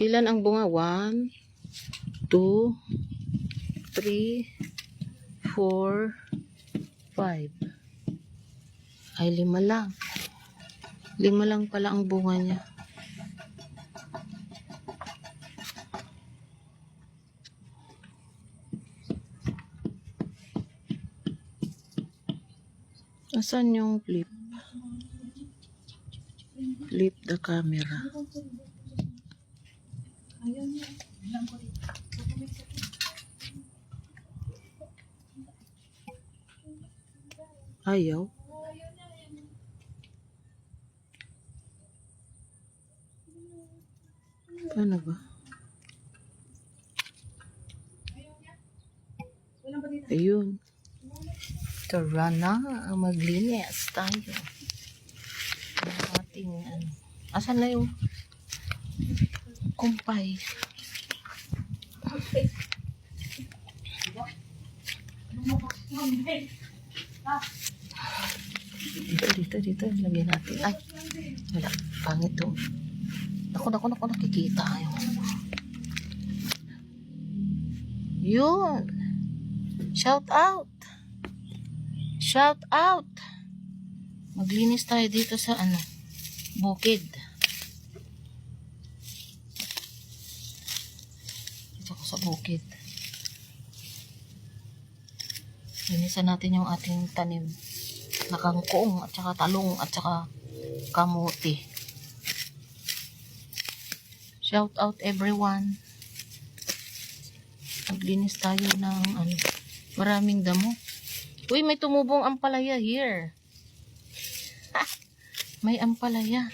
Ilan ang bunga? One, two, three, four, five. Ay, lima lang. Lima lang pala ang bunga niya. Asan yung flip? Flip the camera. Ayaw. Paano ba? Ayun. Tara na, maglinis tayo. Ang ating ano. Asan na yung kumpay? Dito, dito, dito. Lagyan natin. Ay, wala. Pangit to. Naku, naku, naku, nakikita. Yung... Yun. Shout out. Shout out. Maglinis tayo dito sa ano, bukid. Dito ko sa bukid. Linisan natin yung ating tanim na kangkong at saka talong at saka kamuti. Shout out everyone. Maglinis tayo ng ano, maraming damo. Uy, may tumubong ampalaya here. Ha! May ampalaya.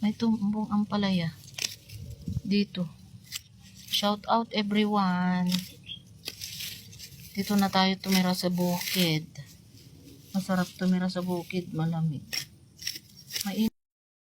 May tumubong ampalaya. Dito. Shout out everyone. Dito na tayo tumira sa bukid. Masarap tumira sa bukid, malamig.